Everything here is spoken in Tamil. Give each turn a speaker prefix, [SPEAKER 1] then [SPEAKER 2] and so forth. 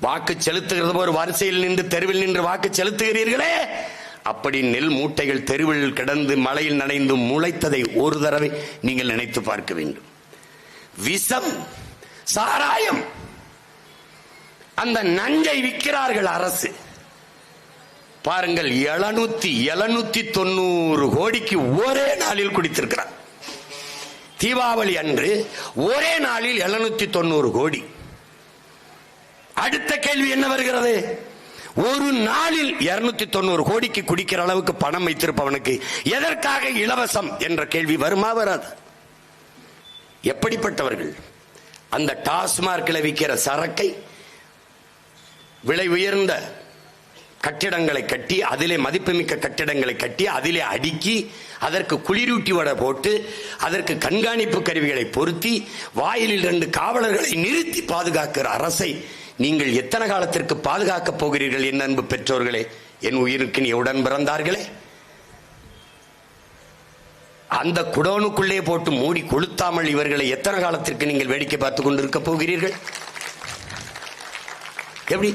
[SPEAKER 1] வாக்கு செலுத்துகிறது ஒரு வரிசையில் நின்று தெருவில் நின்று வாக்கு செலுத்துகிறீர்களே. அப்படி நெல் மூட்டைகள் தெருவில் கிடந்து மலையில் நனைந்து முளைத்ததை ஒரு தடவை நீங்கள் நினைத்து பார்க்க வேண்டும். விஷம் சாராயம் அந்த நஞ்சை விற்கிறார்கள் அரசு. பாருங்கள் எழுநூத்தி எழுநூத்தி தொண்ணூறு கோடிக்கு ஒரே நாளில் குடித்திருக்கிறார். தீபாவளி அன்று ஒரே நாளில் எழுநூத்தி தொண்ணூறு கோடி. அடுத்த கேள்வி என்ன வருகிறது? ஒரு நாளில் இருநூத்தி தொண்ணூறு கோடிக்கு குடிக்கிற அளவுக்கு பணம் வைத்திருப்பவனுக்கு எதற்காக இலவசம் என்ற கேள்வி வருமா வராது? எப்படிப்பட்டவர்கள்? அந்த டாஸ்மார்க்கில் விற்கிற சரக்கை விலை உயர்ந்த கட்டிடங்களை கட்டி அதிலே மதிப்புமிக்க கட்டிடங்களை கட்டி அதிலே அடுக்கி அதற்கு குளிரூட்டி வடை போட்டு அதற்கு கண்காணிப்பு கருவிகளை பொருத்தி வாயிலில் இரண்டு காவலர்களை நிறுத்தி பாதுகாக்கிற அரசை நீங்கள் எத்தனை காலத்திற்கு பாதுகாக்கப் போகிறீர்கள் என் அன்பு பெற்றோர்களே? என் உயிருக்கு நீ உடன் பிறந்தார்களே? அந்த குடோனுக்குள்ளே போட்டு மூடி கொளுத்தாமல் இவர்களை எத்தனை காலத்திற்கு நீங்கள் வேடிக்கை பார்த்துக் கொண்டிருக்க போகிறீர்கள்? எப்படி?